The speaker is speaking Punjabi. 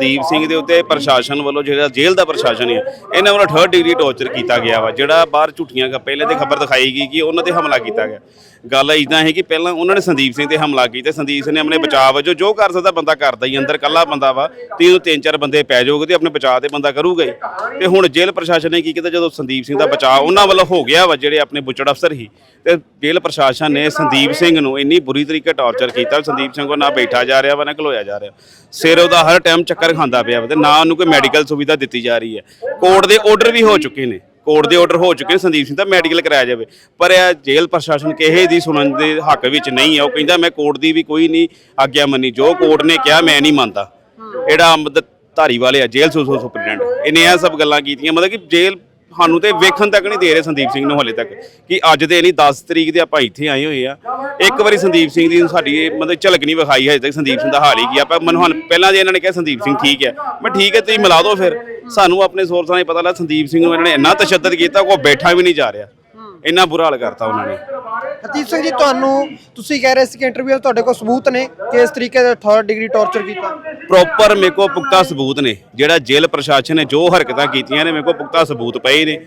ਸੰਦੀਪ ਸਿੰਘ ਦੇ ਉੱਤੇ ਪ੍ਰਸ਼ਾਸਨ ਵੱਲੋਂ ਜਿਹੜਾ ਜੇਲ੍ਹ ਦਾ ਪ੍ਰਸ਼ਾਸਨ ਹੈ, ਇਹਨਾਂ ਵੱਲੋਂ 3rd ਡਿਗਰੀ ਟੌਰਚਰ ਕੀਤਾ ਗਿਆ ਵਾ, ਜਿਹੜਾ ਬਾਹਰ ਝੂਠੀਆਂ ਪਹਿਲੇ ਤੇ ਖਬਰ ਦਿਖਾਈ ਗਈ ਕਿ ਉਹਨਾਂ ਤੇ ਹਮਲਾ ਕੀਤਾ ਗਿਆ। ਗੱਲ ਇਦਾਂ ਹੈ ਕਿ ਪਹਿਲਾਂ ਉਹਨਾਂ ਨੇ ਸੰਦੀਪ ਸਿੰਘ ਤੇ ਹਮਲਾ ਕੀਤਾ, ਸੰਦੀਪ ਸਿੰਘ ਨੇ ਆਪਣੇ ਬਚਾਅ ਵਜੋਂ ਜੋ ਕਰ ਸਕਦਾ ਬੰਦਾ ਕਰਦਾ ਹੀ ਅੰਦਰ ਕੱਲਾ ਬੰਦਾ ਵਾ ਤੇ ਇਹਨੂੰ ਤਿੰਨ ਚਾਰ ਬੰਦੇ ਪੈ ਜਾਓਗੇ ਤੇ ਆਪਣੇ ਬਚਾਅ ਤੇ ਬੰਦਾ ਕਰੂਗਾ ਹੀ। ਤੇ ਹੁਣ ਜੇਲ੍ਹ ਪ੍ਰਸ਼ਾਸਨ ਨੇ ਕੀ ਕੀਤਾ, ਜਦੋਂ ਸੰਦੀਪ ਸਿੰਘ ਦਾ ਬਚਾਅ ਉਹਨਾਂ ਵੱਲੋਂ ਹੋ ਗਿਆ ਵਾ, ਜਿਹੜੇ ਆਪਣੇ ਬੁੱਚੜ ਅਫਸਰ ਸੀ, ਤੇ ਜੇਲ੍ਹ ਪ੍ਰਸ਼ਾਸਨ ਨੇ ਸੰਦੀਪ ਸਿੰਘ ਨੂੰ ਇੰਨੀ ਬੁਰੀ ਤਰੀਕੇ ਟਾਰਚਰ ਕੀਤਾ, ਸੰਦੀਪ ਸਿੰਘ ਕੋ ਨਾ ਬੈਠਾ ਜਾ ਰਿਹਾ ਵਾ, ਨਾ ਖਲੋਇਆ ਜਾ ਰਿਹਾ। ਸਿਰ ਉਹਦਾ ਹਰ ਟਾਈਮ ਚੱਕਰ ਖਾਂਦਾ ਪਿਆ ਵਾ ਤੇ ਨਾ ਉਹਨੂੰ ਕੋਈ ਮੈਡੀਕਲ ਸੁਵਿਧਾ ਦਿੱਤੀ ਜਾ ਰਹੀ ਹੈ। ਕੋਰਟ ਦੇ ਆਰਡਰ ਵੀ ਹੋ ਚੁੱਕੇ ਨੇ। ਕੋਰਟ ਦੇ ਆਰਡਰ ਹੋ ਚੁੱਕੇ ਨੇ ਸੰਦੀਪ ਸਿੰਘ ਦਾ ਮੈਡੀਕਲ ਕਰਾਇਆ ਜਾਵੇ। ਪਰ ਇਹ ਜੇਲ੍ਹ ਪ੍ਰਸ਼ਾਸਨ ਕਿਸੇ ਦੀ ਸੁਣਨ ਦੇ ਹੱਕ ਵਿੱਚ ਨਹੀਂ ਹੈ। ਉਹ ਕਹਿੰਦਾ ਮੈਂ ਕੋਰਟ ਦੀ ਵੀ ਕੋਈ ਨਹੀਂ ਆਗਿਆ ਮੰਨੀ। ਜੋ ਕੋਰਟ ਨੇ ਕਿਹਾ ਮੈਂ ਨਹੀਂ ਮੰਨਦਾ। ਜਿਹੜਾ ਅੰਮ੍ਰਿਤ ਧਾਰੀ ਵਾਲੇ ਆ ਜੇਲ੍ਹ ਸੁਪਰਡੈਂਟ ਇਹਨੇ ਇਹ ਸਭ ਗੱਲਾਂ ਕੀਤੀਆਂ। ਮਤਲਬ ਕਿ ਜੇਲ੍ਹ ਸਾਨੂੰ ਤੇ ਵੇਖਣ ਤੱਕ ਨਹੀਂ ਦੇ ਰਹੇ ਸੰਦੀਪ ਸਿੰਘ ਨੂੰ ਹਲੇ ਤੱਕ, ਕਿ ਅੱਜ ਦੇ ਨਹੀਂ 10 ਤਰੀਕ ਦੇ ਆਪਾਂ ਇੱਥੇ ਆਏ ਹੋਏ ਆ। ਇੱਕ ਵਾਰੀ ਸੰਦੀਪ ਸਿੰਘ ਦੀ ਸਾਡੀ ਇਹ ਮਤਲਬ ਝਲਕ ਨਹੀਂ ਵਿਖਾਈ ਹਜੇ ਤੱਕ ਸੰਦੀਪ ਸਿੰਘ ਦਾ ਹਾਲ ਹੀ ਕੀ ਆਪਾਂ ਪਰ ਮੈਨੂੰ ਹੁਣ ਪਹਿਲਾਂ ਜੇ ਇਹਨਾਂ ਨੇ ਕਿਹਾ ਸੰਦੀਪ ਸਿੰਘ ਠੀਕ ਹੈ ਮੈਂ ਠੀਕ ਹੈ ਤੁਸੀਂ ਮਿਲਾ ਦਿਓ ਫਿਰ। ਸਾਨੂੰ ਆਪਣੇ ਸੋਰਸਾਂ ਨੇ ਪਤਾ ਲੱਗਾ, ਸੰਦੀਪ ਸਿੰਘ ਨੂੰ ਇਹਨਾਂ ਨੇ ਇੰਨਾ ਤਸ਼ੱਦਦ ਕੀਤਾ ਕੋਈ ਬੈਠਾ ਵੀ ਨਹੀਂ ਜਾ ਰਿਹਾ। ਇੰਨਾ ਬੁਰਾ ਹਾਲ ਕਰਤਾ ਉਹਨਾਂ ਨੇ। ਹਰਦੀਪ ਸਿੰਘ ਜੀ, ਤੁਹਾਨੂੰ ਤੁਸੀਂ ਕਹਿ ਰਹੇ ਸੀ ਕਿ ਇੰਟਰਵਿਊ ਤੁਹਾਡੇ ਕੋਲ ਸਬੂਤ ਨੇ ਕਿ ਇਸ ਤਰੀਕੇ ਦਾ ਥਰਡ ਡਿਗਰੀ ਟੌਰਚਰ ਕੀਤਾ। ਪ੍ਰੋਪਰ ਮੇਰੇ ਕੋਲ ਪੁਖਤਾ ਸਬੂਤ ਨੇ। ਜਿਹੜਾ ਜੇਲ੍ਹ ਪ੍ਰਸ਼ਾਸਨ ਨੇ ਜੋ ਹਰਕਤਾਂ ਕੀਤੀਆਂ ਨੇ, ਮੇਰੇ ਕੋਲ ਪੁਖਤਾ ਸਬੂਤ ਪਏ ਨੇ।